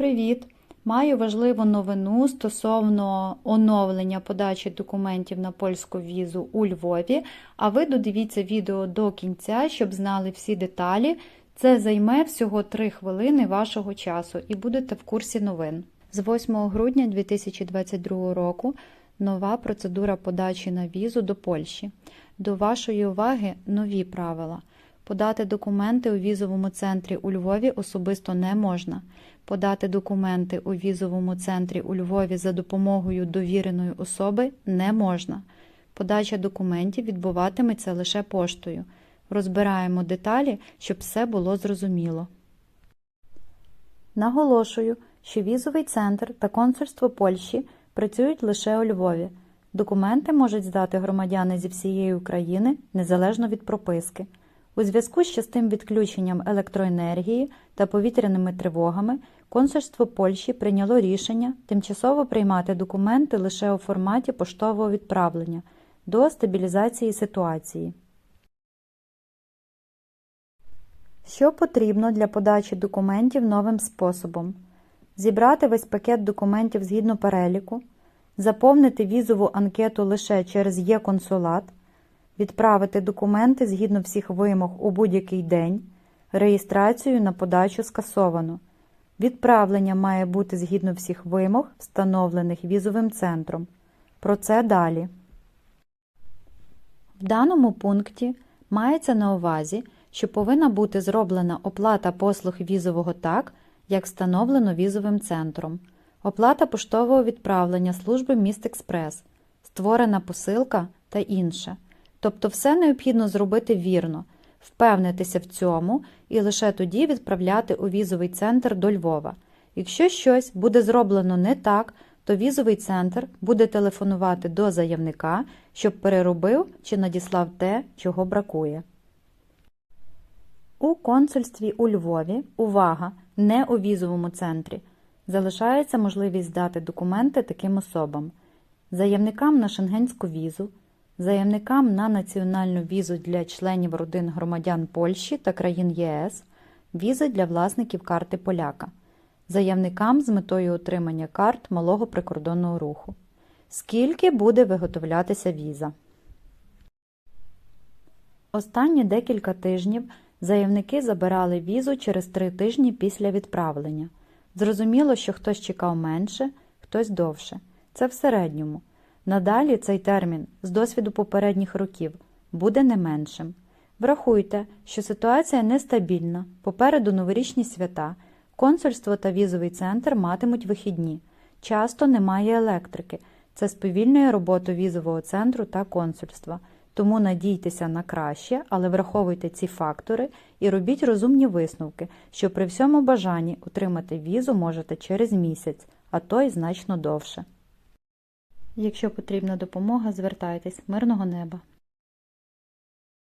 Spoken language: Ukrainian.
Привіт! Маю важливу новину стосовно оновлення подачі документів на польську візу у Львові. А ви додивіться відео до кінця, щоб знали всі деталі. Це займе всього 3 хвилини вашого часу і будете в курсі новин. З 8 грудня 2022 року нова процедура подачі на візу до Польщі. До вашої уваги нові правила. Подати документи у візовому центрі у Львові особисто не можна. Подати документи у візовому центрі у Львові за допомогою довіреної особи не можна. Подача документів відбуватиметься лише поштою. Розбираємо деталі, щоб все було зрозуміло. Наголошую, що візовий центр та консульство Польщі працюють лише у Львові. Документи можуть здати громадяни зі всієї України незалежно від прописки. У зв'язку з частим відключенням електроенергії та повітряними тривогами консульство Польщі прийняло рішення тимчасово приймати документи лише у форматі поштового відправлення до стабілізації ситуації. Що потрібно для подачі документів новим способом? Зібрати весь пакет документів згідно переліку, заповнити візову анкету лише через Є-консулат, відправити документи згідно всіх вимог у будь-який день, реєстрацію на подачу скасовано. Відправлення має бути згідно всіх вимог, встановлених візовим центром. Про це далі. В даному пункті мається на увазі, що повинна бути зроблена оплата послуг візового так, як встановлено візовим центром, оплата поштового відправлення служби Містекспрес, створена посилка та інше. Тобто все необхідно зробити вірно, впевнитися в цьому і лише тоді відправляти у візовий центр до Львова. Якщо щось буде зроблено не так, то візовий центр буде телефонувати до заявника, щоб переробив чи надіслав те, чого бракує. У консульстві у Львові увага! Не у візовому центрі. Залишається можливість здати документи таким особам: заявникам на шенгенську візу, заявникам на національну візу для членів родин громадян Польщі та країн ЄС, візи для власників карти поляка, заявникам з метою отримання карт малого прикордонного руху. Скільки буде виготовлятися віза? Останні декілька тижнів заявники забирали візу через три тижні після відправлення. Зрозуміло, що хтось чекав менше, хтось довше. Це в середньому. Надалі цей термін з досвіду попередніх років буде не меншим. Врахуйте, що ситуація нестабільна, попереду новорічні свята, консульство та візовий центр матимуть вихідні. Часто немає електрики. Це сповільнює роботу візового центру та консульства. Тому надійтеся на краще, але враховуйте ці фактори і робіть розумні висновки, що при всьому бажанні отримати візу можете через місяць, а то й значно довше. Якщо потрібна допомога, звертайтесь. Мирного неба!